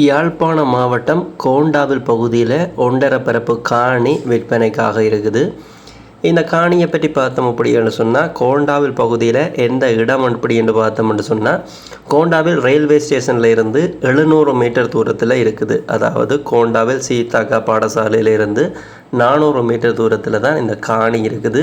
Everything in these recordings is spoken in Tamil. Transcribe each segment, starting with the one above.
யாழ்ப்பாணம் மாவட்டம் கோண்டாவில் பகுதியில் ஒன்றரை பரப்பு காணி விற்பனைக்காக இருக்குது. இந்த காணியை பற்றி பார்த்தோம் அப்படின்னு சொன்னால் கோண்டாவில் பகுதியில் எந்த இடம் அப்படின்னு பார்த்தோம்னு சொன்னால் கோண்டாவில் ரயில்வே ஸ்டேஷனில் இருந்து எழுநூறு மீட்டர் தூரத்தில் இருக்குது. அதாவது கோண்டாவில் சீதாக்கா பாடசாலையில இருந்து நானூறு மீட்டர் தூரத்தில் தான் இந்த காணி இருக்குது.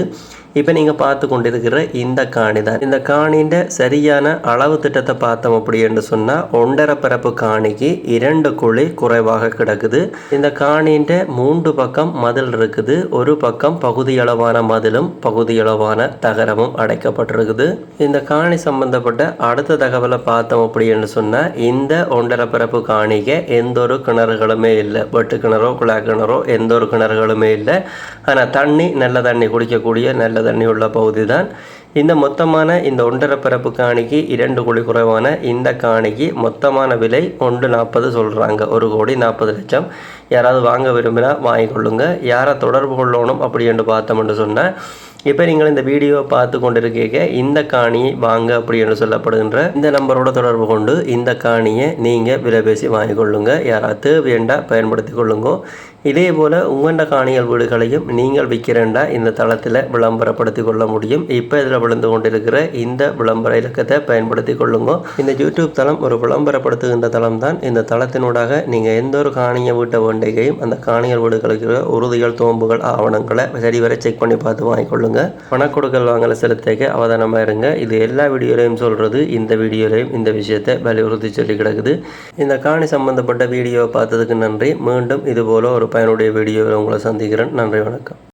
இப்போ நீங்கள் பார்த்து கொண்டிருக்கிற இந்த காணி தான் இந்த காணின்ற சரியான அளவு திட்டத்தை பார்த்தோம் அப்படின்னு சொன்னால் ஒன்றரை பரப்பு காணிக்கு இரண்டு குழி குறைவாக கிடக்குது. இந்த காணின்ற மூன்று பக்கம் மதில் இருக்குது. ஒரு பக்கம் பகுதியளவான மதிலும் பகுதியளவான தகரமும் அடைக்கப்பட்டிருக்குது. இந்த காணி சம்பந்தப்பட்ட அடுத்த தகவலை பார்த்தோம் அப்படின்னு சொன்னால் இந்த ஒன்றரை பரப்பு காணிக்கு எந்த ஒரு கிணறுகளுமே இல்லை. வெட்டு கிணறோ குழா கிணறோ எந்த ஒரு கிணறுகளும் இல்லை. ஆனால் தண்ணி நல்ல தண்ணி குடிக்கக்கூடிய நல்ல தண்ணி உள்ள பகுதி தான். இந்த மொத்தமான இந்த ஒன்றரை பிறப்பு காணிக்கு இரண்டு குழி குறைவான இந்த காணிக்கு மொத்தமான விலை ஒன்று நாற்பது சொல்கிறாங்க ஒரு கோடி நாற்பது லட்சம். யாராவது வாங்க விரும்பினா வாங்கிக்கொள்ளுங்க யாரை தொடர்பு கொள்ளணும் அப்படின்னு பார்த்தோம்னு சொன்னால் இப்போ நீங்கள் இந்த வீடியோவை பார்த்து கொண்டிருக்கீங்க இந்த காணியை வாங்க அப்படின்னு சொல்லப்படுகின்ற இந்த நம்பரோட தொடர்பு கொண்டு இந்த காணியை நீங்கள் விலைபேசி வாங்கி வாங்கிக்கொள்ளுங்க யாராவது வேண்டா பயன்படுத்தி கொள்ளுங்க. இதே போல் உங்கண்ட காணிகள் வீடுகளையும் நீங்கள் விற்கிறேன்டா இந்த தளத்தில் விளம்பரப்படுத்தி கொள்ள முடியும். இப்போ இதில் விழுந்து கொண்டிருக்கிற இந்த விளம்பர இலக்கத்தை பயன்படுத்தி கொள்ளுங்க. இந்த யூடியூப் தளம் ஒரு விளம்பரப்படுத்துகின்ற தளம் தான். இந்த தளத்தினூடாக நீங்கள் எந்த ஒரு காணியை வீட்டை வேண்டிகையும் அந்த காணிகள் வீடுகளுக்கு உறுதிகள் தோம்புகள் ஆவணங்களை சரிவரை செக் பண்ணி பார்த்து வாங்கிக்கொள்ளுங்க பணக்கொடுக்கல் வாங்கலை செலுத்தக்க அவதானமாக இருங்க. இது எல்லா வீடியோலையும் சொல்கிறது இந்த வீடியோலையும் இந்த விஷயத்தை வலியுறுத்தி சொல்லி கிடக்குது. இந்த காணி சம்பந்தப்பட்ட வீடியோவை பார்த்ததுக்கு நன்றி. மீண்டும் இதுபோல் ஒரு பயனுடைய வீடியோவில் உங்களை சந்திக்கிறேன். நன்றி வணக்கம்.